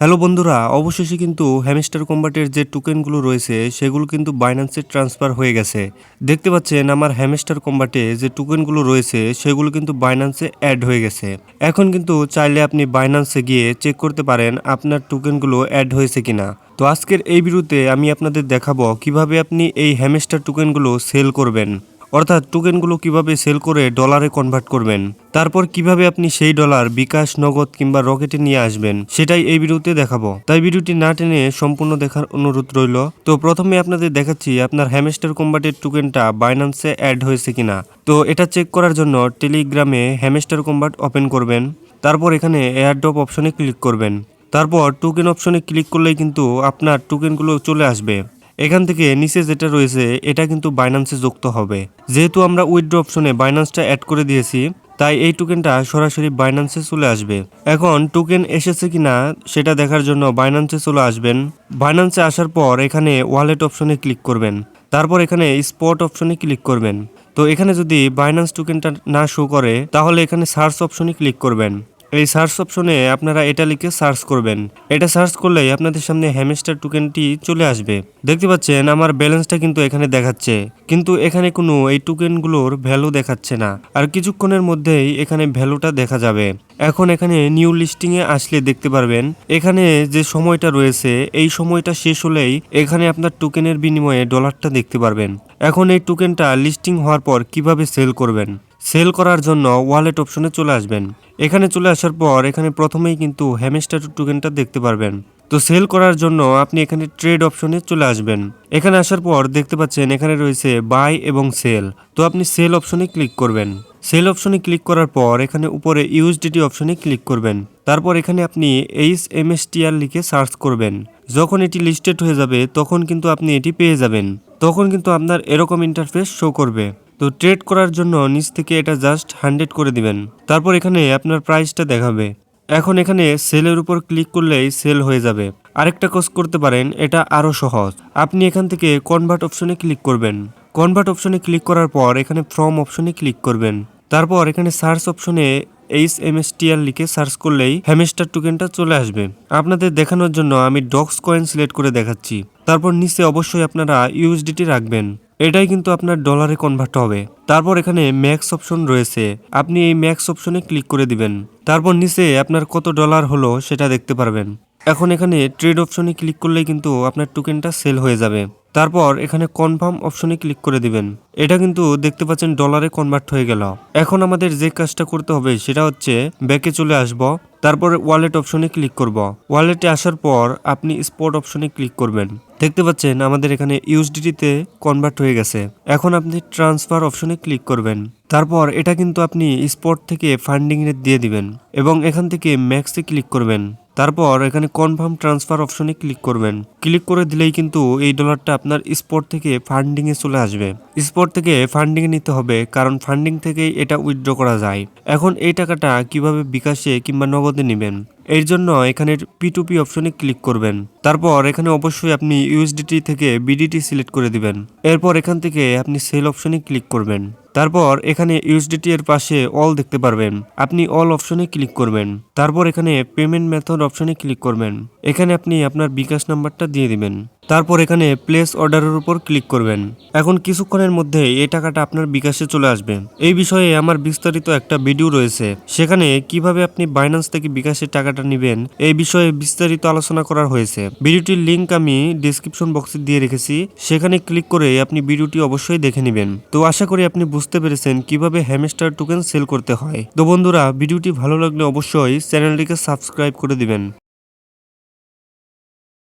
Hello বন্ধুরা, অবশেষে কিন্তু হ্যামস্টার কম্বাটের যে টোকেনগুলো রয়েছে, সেগুলো কিন্তু বাইন্যান্সে ট্রান্সফার হয়ে গেছে। দেখতে পাচ্ছেন আমার হ্যামস্টার কম্বাটে যে টোকেনগুলো রয়েছে, সেগুলো কিন্তু বাইন্যান্সে অ্যাড হয়ে গেছে। এখন কিন্তু চাইলে আপনি বাইন্যান্সে গিয়ে চেক করতে পারেন আপনার টোকেনগুলো অ্যাড হয়েছে কিনা। তো আজকের এই ভিডিওতে আমি আপনাদের দেখাবো কীভাবে আপনি এই হ্যামস্টার টোকেনগুলো সেল করবেন। অর্থাৎ টোকেনগুলো কীভাবে সেল করে ডলারে কনভার্ট করবেন, তারপর কীভাবে আপনি সেই ডলার বিকাশ, নগদ কিংবা রকেটে নিয়ে আসবেন, সেটাই এই ভিডিওতে দেখাবো। তাই ভিডিওটি না টেনে সম্পূর্ণ দেখার অনুরোধ রইল। তো প্রথমে আপনাদের দেখাচ্ছি আপনার হ্যামেস্টার কম্বাটের টোকেনটা বাইন্যান্সে অ্যাড হয়েছে কিনা। তো এটা চেক করার জন্য টেলিগ্রামে হ্যামেস্টার কম্বাট ওপেন করবেন, তারপর এখানে এয়ারড্রপ অপশনে ক্লিক করবেন। তারপর টোকেন অপশনে ক্লিক করলেই কিন্তু আপনার টোকেনগুলো চলে আসবে। এখান থেকে নিচে যেটা রয়েছে, এটা কিন্তু বাইন্যান্সে যুক্ত হবে। যেহেতু আমরা উইথড্র অপশনে বাইন্যান্সটা অ্যাড করে দিয়েছি, তাই এই টোকেনটা সরাসরি বাইন্যান্সে চলে আসবে। এখন টোকেন এসেছে কিনা, সেটা দেখার জন্য বাইন্যান্সে চলে আসবেন। বাইন্যান্সে আসার পর এখানে ওয়ালেট অপশনে ক্লিক করবেন। তারপর এখানে স্পট অপশনে ক্লিক করবেন। তো এখানে যদি বাইন্যান্স টোকেনটা না শো করে, তাহলে এখানে সার্চ অপশনে ক্লিক করবেন। এই সার্চ অপশনে আপনারা এটা লিখে সার্চ করবেন। এটা সার্চ করলেই আপনাদের সামনে হ্যামস্টার টোকেনটি চলে আসবে। দেখতে পাচ্ছেন, আমার ব্যালেন্সটা কিন্তু এখানে দেখাচ্ছে। কিন্তু এখানে কোনো এই টোকেনগুলোর ভ্যালু দেখাচ্ছে না। আর কিছুক্ষণের মধ্যেই এখানে ভ্যালুটা দেখা যাবে। এখন এখানে নিউ লিস্টিংয়ে আসলে দেখতে পারবেন, এখানে যে সময়টা রয়েছে, এই সময়টা শেষ হলেই এখানে আপনার টোকেনের বিনিময়ে ডলারটা দেখতে পারবেন। এখন এই টোকেনটা লিস্টিং হওয়ার পর কীভাবে সেল করবেন? সেল করার জন্য ওয়ালেট অপশনে চলে আসবেন। এখানে চলে আসার পর এখানে প্রথমেই কিন্তু হ্যামস্টার টোকেনটা দেখতে পারবেন। তো সেল করার জন্য আপনি এখানে ট্রেড অপশনে চলে আসবেন। এখানে আসার পর দেখতে পাচ্ছেন এখানে রয়েছে বাই এবং সেল। তো আপনি সেল অপশনে ক্লিক করবেন। সেল অপশনে ক্লিক করার পর এখানে উপরে ইউএসডিটি অপশনে ক্লিক করবেন। তারপর এখানে আপনি এইচ এম এস টিআর লিখে সার্চ করবেন। যখন এটি লিস্টেড হয়ে যাবে, তখন কিন্তু আপনি এটি পেয়ে যাবেন। তখন কিন্তু আপনার এরকম ইন্টারফেস শো করবে। তো ট্রেড করার জন্য নিচ থেকে এটা জাস্ট হান্ড্রেড করে দিবেন। তারপর এখানে আপনার প্রাইসটা দেখাবে। এখন এখানে সেলের উপর ক্লিক করলেই সেল হয়ে যাবে। আরেকটা কাজ করতে পারেন, এটা আরও সহজ। আপনি এখান থেকে কনভার্ট অপশনে ক্লিক করবেন। কনভার্ট অপশনে ক্লিক করার পর এখানে ফ্রম অপশনে ক্লিক করবেন। তারপর এখানে সার্চ অপশনে এইচ এম এস টিআর লিখে সার্চ করলেই হ্যামেস্টার টোকেনটা চলে আসবে। আপনাদের দেখানোর জন্য আমি ডক্স কয়েন সিলেক্ট করে দেখাচ্ছি। তারপর নিচে অবশ্যই আপনারা ইউএসডিটি রাখবেন। এটাই কিন্তু আপনার ডলারে কনভার্ট হবে। তারপর এখানে ম্যাক্স অপশন রয়েছে। আপনি এই ম্যাক্স অপশনে ক্লিক করে দিবেন। তারপর নিচে আপনার কত ডলার হলো সেটা দেখতে পারবেন। এখন এখানে ট্রেড অপশনে ক্লিক করলেই কিন্তু আপনার টোকেনটা সেল হয়ে যাবে। তারপর এখানে কনফার্ম অপশনে ক্লিক করে দিবেন। এটা কিন্তু দেখতে পাচ্ছেন ডলারে কনভার্ট হয়ে গেল। এখন আমাদের যে কাজটা করতে হবে সেটা হচ্ছে ব্যাকে চলে আসব। তারপর ওয়ালেট অপশনে ক্লিক করব। ওয়ালেটে আসার পর আপনি স্পট অপশনে ক্লিক করবেন। দেখতে পাচ্ছেন, আমাদের এখানে ইউএসডিটিতে কনভার্ট হয়ে গেছে। এখন আপনি ট্রান্সফার অপশনে ক্লিক করবেন। তারপর এটা কিন্তু আপনি স্পট থেকে ফান্ডিং এ দিয়ে দিবেন এবং এখান থেকে ম্যাক্সে ক্লিক করবেন। তারপর এখানে কনফার্ম ট্রান্সফার অপশনে ক্লিক করবেন। ক্লিক করে দিলেই কিন্তু এই ডলারটা আপনার স্পট থেকে ফান্ডিং এ চলে আসবে। স্পট থেকে ফান্ডিং নিতে হবে, কারণ ফান্ডিং থেকেই এটা উইথড্র করা যায়। এখন এই টাকাটা কীভাবে বিকাশে কিংবা নগদে নেবেন? এর জন্য এখানের পিটুপি অপশনে ক্লিক করবেন। তারপর এখানে অবশ্যই আপনি ইউএসডিটি থেকে বিডিটি সিলেক্ট করে দিবেন। এরপর এখান থেকে আপনি সেল অপশনে ক্লিক করবেন। তারপর এখানে ইউএসডিটি এর পাশে অল দেখতে পারবেন। আপনি অল অপশনে ক্লিক করবেন। তারপর এখানে পেমেন্ট মেথড অপশনে ক্লিক করবেন। এখানে আপনি আপনার বিকাশ নাম্বারটা দিয়ে দিবেন। তারপর এখানে প্লেস অর্ডারের উপর ক্লিক করবেন। এখন কিছুক্ষণের মধ্যে এই টাকাটা আপনার বিকাশে চলে আসবে। এই বিষয়ে আমার বিস্তারিত একটা ভিডিও রয়েছে। সেখানে কীভাবে আপনি বাইন্যান্স থেকে বিকাশের টাকাটা নেবেন, এই বিষয়ে বিস্তারিত আলোচনা করা হয়েছে। ভিডিওটির লিংক আমি ডিসক্রিপশন বক্সে দিয়ে রেখেছি। সেখানে ক্লিক করে আপনি ভিডিওটি অবশ্যই দেখে নেবেন। তো আশা করি আপনি বুঝতে পেরেছেন কীভাবে হ্যামস্টার টোকেন সেল করতে হয়। তো বন্ধুরা, ভিডিওটি ভালো লাগলে অবশ্যই চ্যানেলটিকে সাবস্ক্রাইব করে দিবেন।